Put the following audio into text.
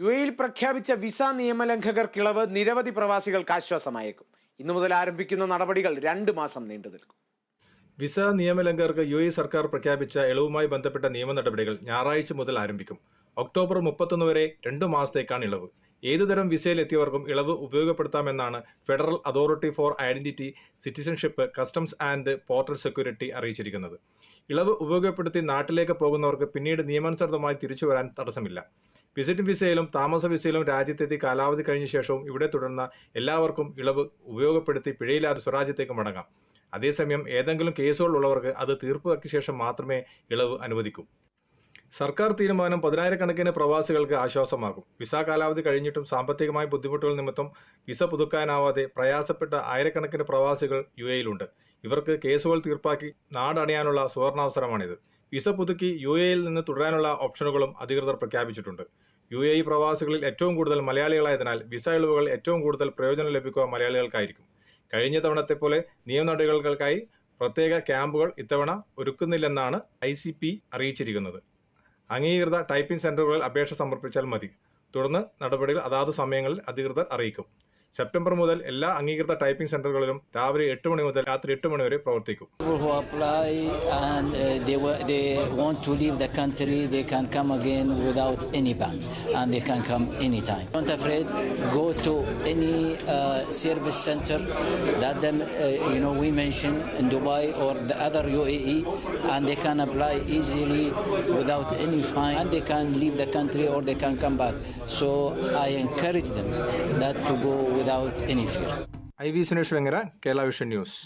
U എയിൽ പ്രഖ്യാപിച്ച visa നിയമലംഘകർ കിളവ് നിരവധി പ്രവാസികൾക്ക് ആശ്വാസമായേക്കും. ഇന്നു മുതൽ ആരംഭിക്കുന്ന നടപടികൾ രണ്ട് മാസം നീണ്ടു നിൽക്കും. വിസ നിയമലംഘകർക്ക് യു എ സർക്കാർ പ്രഖ്യാപിച്ച ഇളവുമായി ബന്ധപ്പെട്ട നിയമ നടപടികൾ ഞായറാഴ്ച മുതൽ ആരംഭിക്കും. ഒക്ടോബർ മുപ്പത്തൊന്ന് വരെ രണ്ടു മാസത്തേക്കാണ് ഇളവ്. ഏതുതരം വിസയിലെത്തിയവർക്കും ഇളവ് ഉപയോഗപ്പെടുത്താമെന്നാണ് federal authority for identity citizenship customs and portal security അറിയിച്ചിരിക്കുന്നത്. ഇളവ് ഉപയോഗപ്പെടുത്തി നാട്ടിലേക്ക് പോകുന്നവർക്ക് പിന്നീട് നിയമാനുസൃതമായി തിരിച്ചു വരാൻ തടസ്സമില്ല. വിസിറ്റ് വിസയിലും താമസ വിസയിലും രാജ്യത്തെത്തി കാലാവധി കഴിഞ്ഞ ശേഷവും ഇവിടെ തുടർന്ന എല്ലാവർക്കും ഇളവ് ഉപയോഗപ്പെടുത്തി പിഴയില്ലാതെ സ്വരാജ്യത്തേക്ക് മടങ്ങാം. അതേസമയം ഏതെങ്കിലും കേസുകൾ ഉള്ളവർക്ക് അത് തീർപ്പാക്കിയ ശേഷം മാത്രമേ ഇളവ് അനുവദിക്കൂ. സർക്കാർ തീരുമാനം പതിനായിരക്കണക്കിന് പ്രവാസികൾക്ക് ആശ്വാസമാകും. വിസ കാലാവധി കഴിഞ്ഞിട്ടും സാമ്പത്തികമായ ബുദ്ധിമുട്ടുകൾ നിമിത്തം വിസ പുതുക്കാനാവാതെ പ്രയാസപ്പെട്ട ആയിരക്കണക്കിന് പ്രവാസികൾ യു എയിലുണ്ട് ഇവർക്ക് കേസുകൾ തീർപ്പാക്കി നാടണയാനുള്ള സുവർണാവസരമാണിത്. വിസ പുതുക്കി യു എയിൽ നിന്ന് തുടരാനുള്ള ഓപ്ഷനുകളും അധികൃതർ പ്രഖ്യാപിച്ചിട്ടുണ്ട്. യു എ ഇ പ്രവാസികളിൽ ഏറ്റവും കൂടുതൽ മലയാളികളായതിനാൽ വിസ ഇളവുകൾ ഏറ്റവും കൂടുതൽ പ്രയോജനം ലഭിക്കുക മലയാളികൾക്കായിരിക്കും. കഴിഞ്ഞ തവണത്തെ പോലെ നിയമ നടപടികൾക്കായി പ്രത്യേക ക്യാമ്പുകൾ ഇത്തവണ ഒരുക്കുന്നില്ലെന്നാണ് ഐ സി പി അറിയിച്ചിരിക്കുന്നത്. അംഗീകൃത ടൈപ്പിംഗ് സെന്ററുകളിൽ അപേക്ഷ സമർപ്പിച്ചാൽ മതി. തുടർന്ന് നടപടികൾ അതാത് സമയങ്ങളിൽ അധികൃതർ അറിയിക്കും. സെപ്റ്റംബർ മുതൽ എല്ലാ അംഗീകൃത ടൈപ്പിംഗ് സെന്ററുകളിലും രാവിലെ എട്ട് മണി മുതൽ രാത്രി എട്ട് മണി വരെ പ്രവർത്തിക്കും People who apply and uh, they, wa- they want to leave the country, they can come again without any ban and they can come anytime. Don't afraid, go to any uh, service center that them, uh, you know we mentioned in Dubai or the other UAE and they can apply easily without any fine and they can leave the country or they can come back. So I encourage them that to go without any fear. I V Sunesh Vengara Kerala vision news